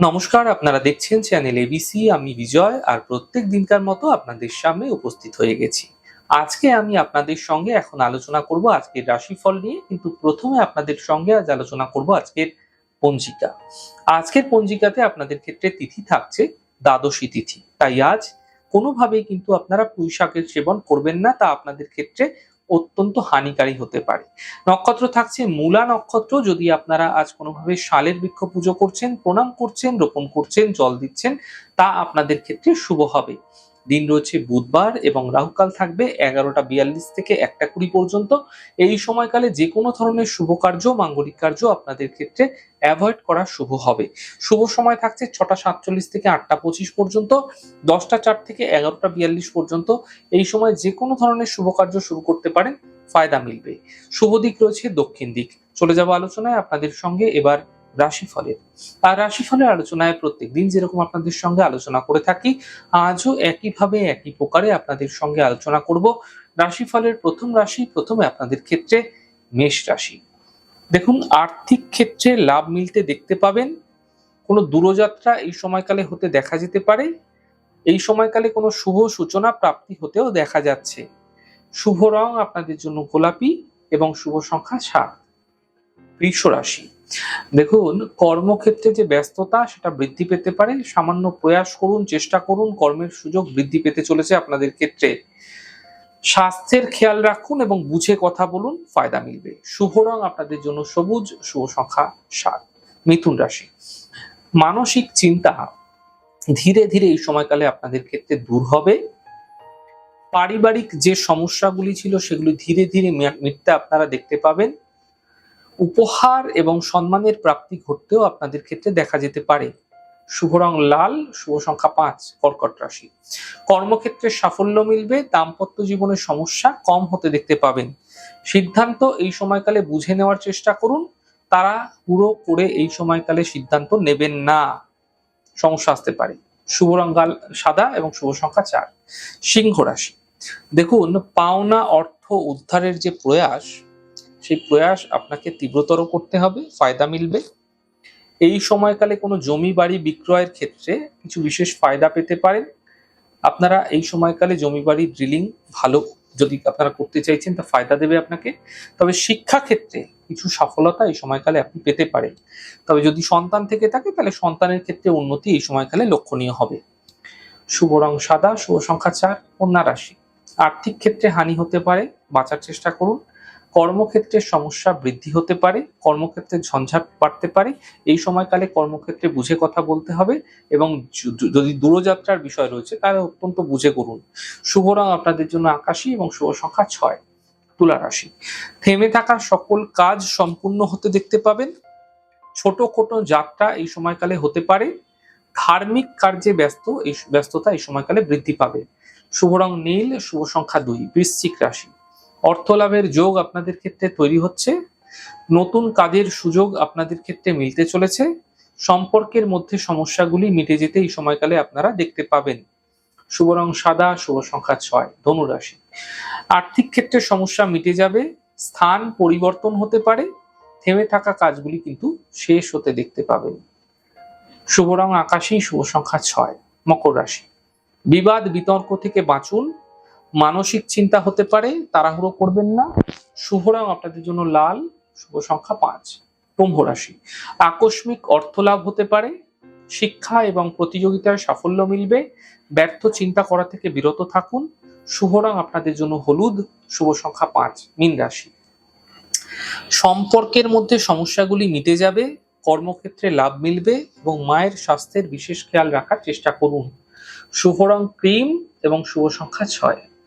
নমস্কার, আপনারা দেখছেন চ্যানেল এবিসি আমি বিজয়, আর প্রত্যেক দিনকার মতো আপনাদের সামনে উপস্থিত হয়ে গেছি। আজকে আমি আপনাদের সঙ্গে এখন আলোচনা করব আজকের রাশিফল নিয়ে, কিন্তু প্রথমে আপনাদের সঙ্গে আজ আলোচনা করব আজকের পঞ্জিকা। আজকের পঞ্জিকাতে আপনাদের ক্ষেত্রে তিথি থাকছে দ্বাদশী তিথি। তাই আজ কোনোভাবেই কিন্তু আপনারা পুঁই শাকের সেবন করবেন না, তা আপনাদের ক্ষেত্রে অত্যন্ত হানিকারী হতে পারে। নক্ষত্র থাকছে মূলা নক্ষত্র, যদি আপনারা আজ কোনোভাবে শালের বৃক্ষ পুজো করছেন, প্রণাম করছেন, রোপণ করছেন, জল দিচ্ছেন, তা আপনাদের ক্ষেত্রে শুভ হবে। দিন রয়েছে বুধবার এবং রাহুকাল থাকবে এগারোটা বিয়াল্লিশ থেকে একটা কুড়ি পর্যন্ত। এই সময়কালে যে কোনো ধরনের শুভ কার্য, মাঙ্গলিক কার্য আপনাদের ক্ষেত্রে অ্যাভয়েড করা শুভ হবে। শুভ সময় থাকছে ছটা সাতচল্লিশ থেকে আটটা পঁচিশ পর্যন্ত, দশটা চার থেকে এগারোটা বিয়াল্লিশ পর্যন্ত। এই সময় যে কোনো ধরনের শুভ কার্য শুরু করতে পারেন, ফায়দা মিলবে। শুভ দিক রয়েছে দক্ষিণ দিক। চলে যাব আলোচনায় আপনাদের সঙ্গে। এবার রাশিফলের। আর রাশিফলের আলোচনায় প্রত্যেক দিন যেরকম আপনাদের সঙ্গে আলোচনা করে থাকি, আজও একইভাবে একই প্রকারে আপনাদের সঙ্গে আলোচনা করব। রাশিফলের প্রথম রাশি প্রথমে আপনাদের ক্ষেত্রে মেষ রাশি। দেখুন, আর্থিক ক্ষেত্রে লাভ মিলতে দেখতে পাবেন। কোনো দূরযাত্রা এই সময়কালে হতে দেখা যেতে পারে। এই সময়কালে কোনো শুভ সূচনা প্রাপ্তি হতেও দেখা যাচ্ছে। শুভ রং আপনাদের জন্য গোলাপি এবং শুভ সংখ্যা সাত। বৃষ রাশি। দেখুন, কর্মক্ষেত্রে যে ব্যস্ততা, সেটা বৃদ্ধি পেতে পারে। সামান্য প্রয়াস করুন, চেষ্টা করুন, কর্মের সুযোগ বৃদ্ধি পেতে চলেছে আপনাদের ক্ষেত্রে। স্বাস্থ্যের খেয়াল রাখুন এবং বুঝে কথা বলুন, ফায়দা মিলবে। শুভ রং আপনাদের জন্য সবুজ, শুভ সংখ্যা সাত। মিথুন রাশি। মানসিক চিন্তা ধীরে ধীরে এই সময়কালে আপনাদের ক্ষেত্রে দূর হবে। পারিবারিক যে সমস্যাগুলি ছিল, সেগুলি ধীরে ধীরে মিটতে আপনারা দেখতে পাবেন। উপহার এবং সম্মানের প্রাপ্তি ঘটতেও আপনাদের ক্ষেত্রে দেখা যেতে পারে। শুভ রং লাল, শুভ সংখ্যা পাঁচ, কর্কট রাশি। কর্মক্ষেত্রে সাফল্য মিলবে, দাম্পত্য জীবনের সমস্যা কম হতে দেখতে পাবেন। সিদ্ধান্ত এই সময়কালে বুঝে নেওয়ার চেষ্টা করুন। তারা পুরো করে এই সময়কালে সিদ্ধান্ত নেবেন না। সমস্যা আসতে পারে। শুভ রং সাদা এবং শুভ সংখ্যা চার। সিংহ রাশি। দেখুন, পাওনা অর্থ উদ্ধারের যে প্রয়াস সেই প্রয়াস আপনাকে তীব্রতর করতে হবে, ফায়দা মিলবে। এই সময়কালে কোনো জমি বাড়ি বিক্রয়ের ক্ষেত্রে কিছু বিশেষ ফায়দা পেতে পারেন। আপনারা এই সময়কালে জমি বাড়ি ড্রিলিং ভালো যদি আপনারা করতে চাইছেন, তা ফায়দা দেবে আপনাকে। তবে শিক্ষা ক্ষেত্রে কিছু সফলতা এই সময়কালে আপনি পেতে পারেন। তবে যদি সন্তান থেকে থাকে, তাহলে সন্তানের ক্ষেত্রে উন্নতি এই সময়কালে লক্ষণীয় হবে। শুভ রং সাদা, শুভ সংখ্যা চার, কন্যা রাশি। আর্থিক ক্ষেত্রে হানি হতে পারে, বাঁচার চেষ্টা করুন। কর্মক্ষেত্রে সমস্যা বৃদ্ধি হতে পারে, কর্মক্ষেত্রে ঝঞ্ঝাট বাড়তে পারে, এই সময়কালে কর্মক্ষেত্রে বুঝে কথা বলতে হবে এবং যদি দূরযাত্রার বিষয় রয়েছে তাহলে অত্যন্ত বুঝে করুন। শুভ রং আপনাদের জন্য আকাশী এবং শুভ সংখ্যা ছয়, তুলা রাশি। থেমে থাকা সকল কাজ সম্পূর্ণ হতে দেখতে পাবেন। ছোট কোনো যাত্রা এই সময়কালে হতে পারে। ধার্মিক কার্যে ব্যস্ত, এই ব্যস্ততা এই সময়কালে বৃদ্ধি পাবে। শুভ রং নীল, শুভ সংখ্যা দুই, বৃশ্চিক রাশি। অর্থ লাভের যোগ আপনাদের ক্ষেত্রে তৈরি হচ্ছে। নতুন কাজের সুযোগ আপনাদের ক্ষেত্রে মিলতে চলেছে। সম্পর্কের মধ্যে সমস্যাগুলি মিটে যেতে এই সময়কালে আপনারা দেখতে পাবেন। শুভ রং সাদা, শুভ সংখ্যা ছয়, ধনুরাশি। আর্থিক ক্ষেত্রে সমস্যা মিটে যাবে, স্থান পরিবর্তন হতে পারে, থেমে থাকা কাজগুলি কিন্তু শেষ হতে দেখতে পাবেন। শুভ রং আকাশী, শুভ সংখ্যা ছয়, মকর রাশি। বিবাদ, বিতর্ক থেকে বাঁচুন মানসিক চিন্তা হতে পারে, তাড়াহুড়ো করবেন না। শুভ রং আপনাদের জন্য লাল, শুভ সংখ্যা পাঁচ, কুম্ভ রাশি। আকস্মিক অর্থ লাভ হতে পারে, শিক্ষা এবং প্রতিযোগিতায় সাফল্য মিলবে। ব্যর্থ চিন্তা করা থেকে বিরত থাকুন। শুভ রং আপনাদের জন্য হলুদ, শুভ সংখ্যা পাঁচ, মীন রাশি। সম্পর্কের মধ্যে সমস্যাগুলি মিটে যাবে, কর্মক্ষেত্রে লাভ মিলবে এবং মায়ের স্বাস্থ্যের বিশেষ খেয়াল রাখার চেষ্টা করুন। শুভ রং ক্রিম এবং শুভ সংখ্যা ছয়।